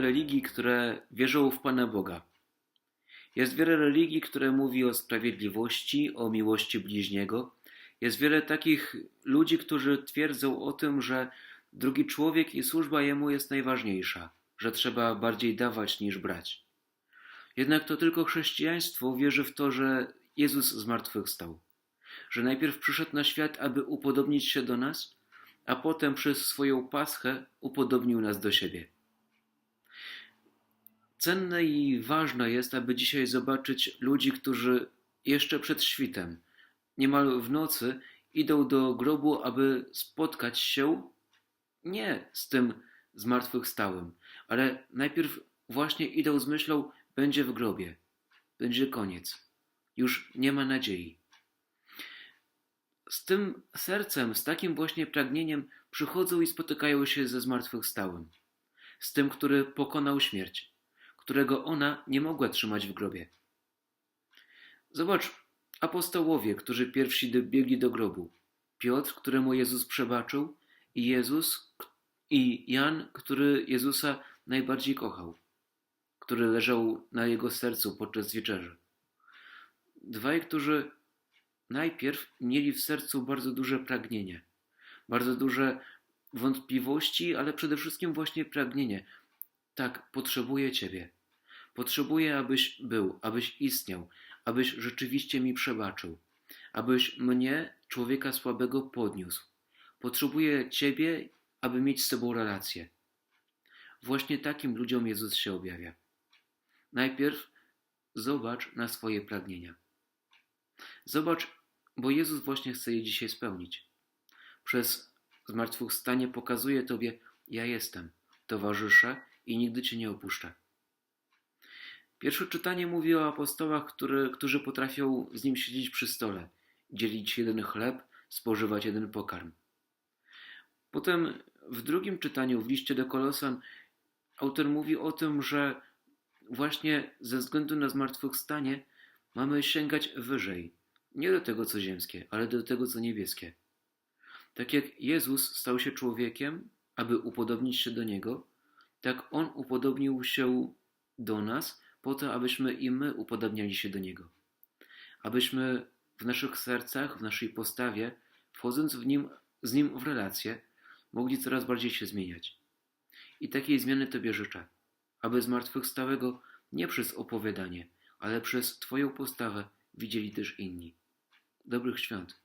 religii, które wierzą w Pana Boga. Jest wiele religii, które mówi o sprawiedliwości, o miłości bliźniego. Jest wiele takich ludzi, którzy twierdzą o tym, że drugi człowiek i służba jemu jest najważniejsza, że trzeba bardziej dawać niż brać. Jednak to tylko chrześcijaństwo wierzy w to, że Jezus zmartwychwstał, że najpierw przyszedł na świat, aby upodobnić się do nas, a potem przez swoją paschę upodobnił nas do siebie. Cenne i ważne jest, aby dzisiaj zobaczyć ludzi, którzy jeszcze przed świtem, niemal w nocy, idą do grobu, aby spotkać się nie z tym zmartwychwstałym, ale najpierw właśnie idą z myślą, będzie w grobie, będzie koniec, już nie ma nadziei. Z tym sercem, z takim właśnie pragnieniem przychodzą i spotykają się ze zmartwychwstałym, z tym, który pokonał śmierć, którego ona nie mogła trzymać w grobie. Zobacz, apostołowie, którzy pierwsi dobiegli do grobu. Piotr, któremu Jezus przebaczył, i Jezus i Jan, który Jezusa najbardziej kochał, który leżał na jego sercu podczas wieczerzy. Dwaj, którzy najpierw mieli w sercu bardzo duże pragnienie, bardzo duże wątpliwości, ale przede wszystkim właśnie pragnienie. Tak, potrzebuję Ciebie. Potrzebuję, abyś był, abyś istniał, abyś rzeczywiście mi przebaczył, abyś mnie, człowieka słabego, podniósł. Potrzebuję Ciebie, aby mieć z Tobą relację. Właśnie takim ludziom Jezus się objawia. Najpierw zobacz na swoje pragnienia. Zobacz, bo Jezus właśnie chce je dzisiaj spełnić. Przez zmartwychwstanie pokazuje Tobie, ja jestem, towarzyszę i nigdy Cię nie opuszczę. Pierwsze czytanie mówi o apostołach, który, którzy potrafią z Nim siedzieć przy stole, dzielić jeden chleb, spożywać jeden pokarm. Potem w drugim czytaniu, w liście do Kolosan, autor mówi o tym, że właśnie ze względu na zmartwychwstanie mamy sięgać wyżej. Nie do tego, co ziemskie, ale do tego, co niebieskie. Tak jak Jezus stał się człowiekiem, aby upodobnić się do Niego, tak On upodobnił się do nas, po to, abyśmy i my upodobniali się do Niego. Abyśmy w naszych sercach, w naszej postawie, wchodząc w nim, z Nim w relacje, mogli coraz bardziej się zmieniać. I takiej zmiany Tobie życzę, aby zmartwychwstałego nie przez opowiadanie, ale przez Twoją postawę widzieli też inni. Dobrych świąt.